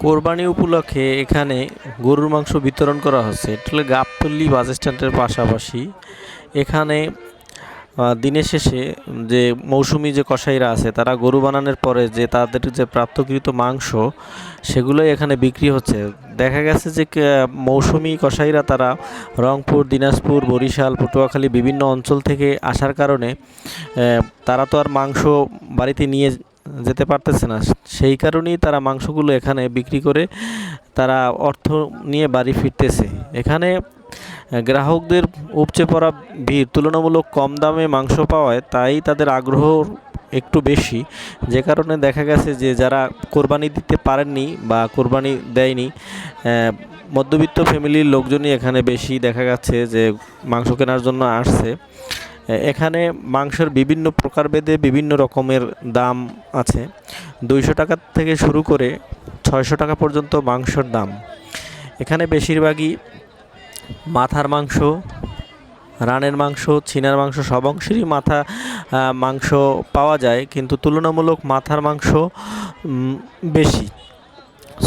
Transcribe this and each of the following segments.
কোরবানি উপলক্ষে এখানে গরুর মাংস বিতরণ করা হচ্ছে। এটা গাবতলী বাস স্ট্যান্ডের পাশাপাশি। এখানে দিনের শেষে যে মৌসুমি যে কসাইরা আছে, তারা গরু বানানোর পরে যে তাদের যে প্রাপ্তকৃত মাংস, সেগুলোই এখানে বিক্রি হচ্ছে। দেখা গেছে যে মৌসুমি কসাইরা তারা রংপুর, দিনাজপুর, বরিশাল, পটুয়াখালী বিভিন্ন অঞ্চল থেকে আসার কারণে তারা তো আর মাংস বাড়িতে নিয়ে যেতে পারতেছে না। সেই কারণেই তারা মাংসগুলো এখানে বিক্রি করে তারা অর্থ নিয়ে বাড়ি ফিরতেছে। এখানে গ্রাহকদের উপচে পড়া ভিড় তুলনামূলক কম দামে মাংস পাওয়ায় তাই তাদের আগ্রহ একটু বেশি। যে কারণে দেখা গেছে যে যারা কোরবানি দিতে পারেননি বা কোরবানি দেয়নি মধ্যবিত্ত ফ্যামিলির লোকজনই এখানে বেশি দেখা যাচ্ছে যে মাংস কেনার জন্য আসছে। এখানে মাংসের বিভিন্ন প্রকারভেদে বিভিন্ন রকমের দাম আছে। দুইশো টাকা থেকে শুরু করে ছয়শো টাকা পর্যন্ত মাংসর দাম। এখানে বেশিরভাগই মাথার মাংস, রানের মাংস, ছিনার মাংস সব অংশেরই মাথা মাংস পাওয়া যায়, কিন্তু তুলনামূলক মাথার মাংস বেশি।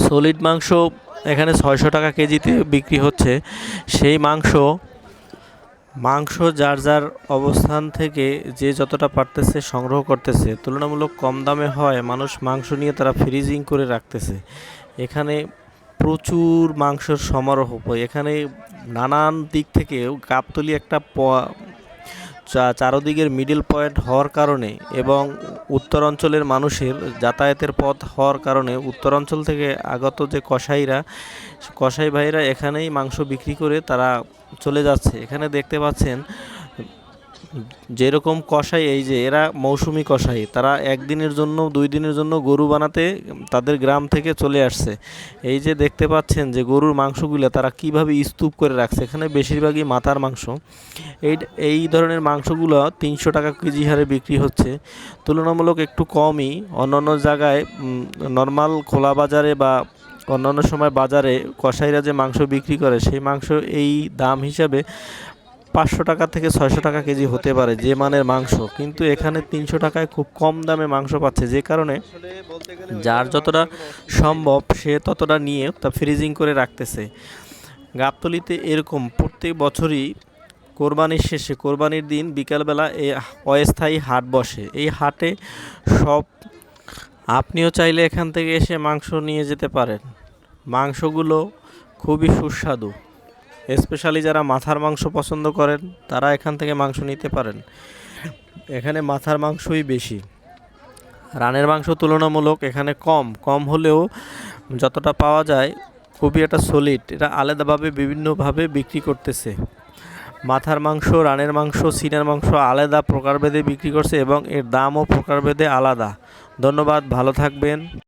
সলিড মাংস এখানে ছয়শো টাকা কেজিতে বিক্রি হচ্ছে। সেই মাংস মাংস যার যার অবস্থান থেকে যে যতটা পারতেছে সংগ্রহ করতেছে, তুলনামূলক কম দামে হয় মানুষ মাংস নিয়ে তারা ফ্রিজিং করে রাখতেছে। এখানে প্রচুর মাংসের সমারোহ এখানে নানান দিক থেকে গাবতলি একটা চারদিকের মিডিল পয়েন্ট হওয়ার কারণে এবং উত্তরাঞ্চলের মানুষের যাতায়াতের পথ হওয়ার কারণে উত্তরাঞ্চল থেকে আগত যে কসাইরা, কসাই ভাইরা এখানেই মাংস বিক্রি করে তারা চলে যাচ্ছে। এখানে দেখতে পাচ্ছেন যেরকম কষাই, এই যে এরা মৌসুমি কষাই, তারা একদিনের জন্য, দুই দিনের জন্য গরু বানাতে তাদের গ্রাম থেকে চলে আসছে। এই যে দেখতে পাচ্ছেন যে গরুর মাংসগুলো তারা কীভাবে স্তূপ করে রাখছে, এখানে বেশিরভাগই মাথার মাংস। এই এই ধরনের মাংসগুলো তিনশো টাকা কেজি হারে বিক্রি হচ্ছে। তুলনামূলক একটু কমই। অন্যান্য জায়গায় নর্মাল খোলা বাজারে বা অন্যান্য সময় বাজারে কসাইরা যে মাংস বিক্রি করে, সেই মাংস এই দাম হিসাবে পাঁচশো টাকা থেকে ছয়শো টাকা কেজি হতে পারে যে মানের মাংস, কিন্তু এখানে তিনশো টাকায় খুব কম দামে মাংস পাচ্ছে। যে কারণে যার যতটা সম্ভব সে ততটা নিয়ে তা ফ্রিজিং করে রাখতেছে। গাবতলিতে এরকম প্রত্যেক বছরই কোরবানির শেষে, কোরবানির দিন বিকালবেলা এই অস্থায়ী হাট বসে। এই হাটে সব আপনিও চাইলে এখান থেকে এসে মাংস নিয়ে যেতে পারেন। মাংসগুলো খুবই সুস্বাদু। স্পেশালি যারা মাথার মাংস পছন্দ করেন, তারা এখান থেকে মাংস নিতে পারেন। এখানে মাথার মাংসই বেশি। রানের মাংস তুলনামূলক এখানে কম। কম হলেও যতটা পাওয়া যায়, খুবই একটা সলিড এটা আলাদাভাবে, বিভিন্নভাবে বিক্রি করতেছে। মাথার মাংস, রানের মাংস, সিনার মাংস আলাদা প্রকারভেদে বিক্রি করছে এবং এর দামও প্রকারভেদে আলাদা। ধন্যবাদ, ভালো থাকবেন।